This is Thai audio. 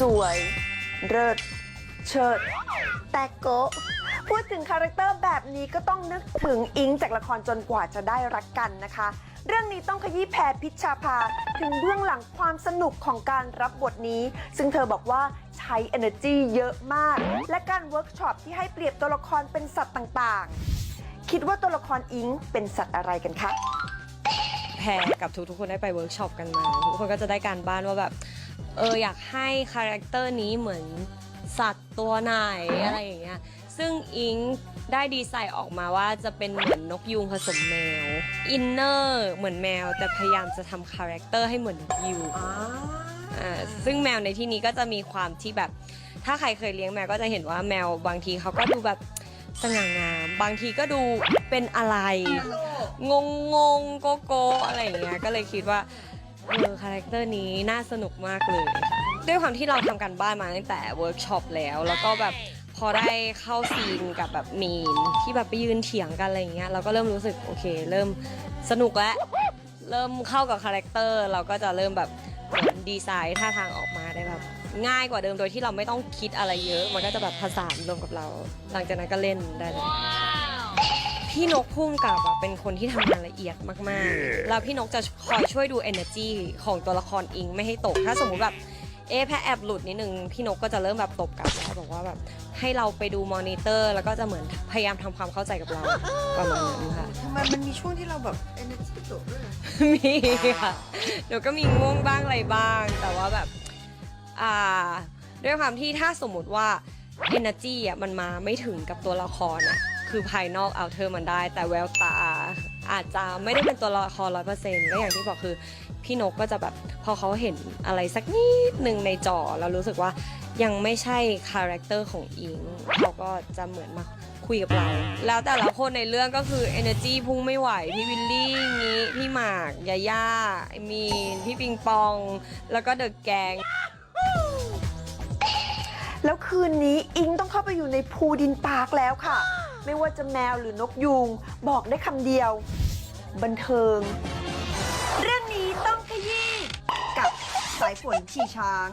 สวยเลิศเชิดแต่โกะพูดถึงคาแรคเตอร์แบบนี้ก็ต้องนึกถึงอิงจากละครจนกว่าจะได้รักกันนะคะ เรื่องนี้ต้องขยี้แพรพิชชาภา ถึงเบื้องหลังความสนุกของการรับบทนี้ ซึ่งเธอบอกว่าใช้ energy เยอะมาก และการเวิร์กช็อปที่ให้เปรียบตัวละครเป็นสัตว์ต่างๆ คิดว่าตัวละครอิงเป็นสัตว์อะไรกันคะ แพรกับทุกๆคนได้ไปเวิร์กช็อปกันมา ทุกคนก็จะได้การบ้านว่าแบบ เอออยากให้คาแรคเตอร์นี้เหมือนสัตว์ตัวไหนอะไรอย่างเงี้ย ซึ่งอิงได้ดีไซน์ออกมาว่าจะเป็นเหมือนนกยูงผสมแมว อินเนอร์เหมือนแมว แต่พยายามจะทำคาแรคเตอร์ให้เหมือนนกยูงอ่าซึ่งแมวในที่นี้ก็จะมีความที่แบบ ถ้าใครเคยเลี้ยงแมวก็จะเห็นว่าแมวบางทีเขาก็ดูแบบสง่างาม บางทีก็ดูเป็นอะไร งงงงโกโก้อะไรอย่างเงี้ย ก็เลยคิดว่า เออคาแรคเตอร์นี้น่าสนุกมากเลยค่ะด้วยความที่เราทำกันบ้านมาตั้งแต่เวิร์กช็อปแล้ว แล้วก็แบบพอได้เข้าซีนกับแบบมีนที่แบบไปยืนเถียงกันอะไรอย่างเงี้ยเราก็เริ่มรู้สึกโอเค เริ่มสนุกแล้วเริ่มเข้ากับคาแรคเตอร์เราก็จะเริ่มแบบดีไซน์ท่าทางออกมาได้แบบง่ายกว่าเดิมโดยที่เราไม่ต้องคิดอะไรเยอะ มันก็จะแบบผสานรวมกับเรา หลังจากนั้นก็เล่นได้เลย พี่นกพุ่มกับอะเป็นคนที่ทำงานละเอียดมากๆ แล้วพี่นกจะคอยช่วยดู energy ของตัวละครอิงไม่ให้ตก ถ้าสมมุติแบบ เอะแพ้แอบหลุดนิดนึง พี่นกก็จะเริ่มแบบตบกลับแล้วบอกว่าแบบให้เราไปดูมอนิเตอร์ แล้วก็จะเหมือนพยายามทำความเข้าใจกับเราประมาณนั้นค่ะ ทำไมมันมีช่วงที่เราแบบ energy ตกด้วยเหรอมีค่ะเดี๋ยวก็มีง่วงบ้างอะไรบ้าง แต่ว่าแบบ อ่า ด้วยความที่ถ้าสมมุติว่า energy อะมันมาไม่ถึงกับตัวละครอะ คือภายนอกเอาเธอมันได้ แต่แววตาอาจจะไม่ได้เป็นตัวละครร้อยเปอร์เซ็นต์ก็อย่างที่บอกคือพี่นกก็จะแบบพอเขาเห็นอะไรสักนิดหนึ่งในจอแล้วรู้สึกว่ายังไม่ใช่คาแรคเตอร์ของอิงเขาก็จะเหมือนมาคุยกับเรา แล้วแต่ละคนในเรื่องก็คือ energy พุ่งไม่ไหว พี่วิลลี่งี้พี่หมากยาย่ามีนพี่ปิงปอง แล้วก็เดอะแกงแล้วคืนนี้อิงต้องเข้าไปอยู่ในพูดินปาร์คแล้วค่ะ ไม่ว่าจะแมวหรือนกยูงบอกได้คำเดียว บันเทิง เรื่องนี้ต้องขยี้กับสายฝนชี่ช้าง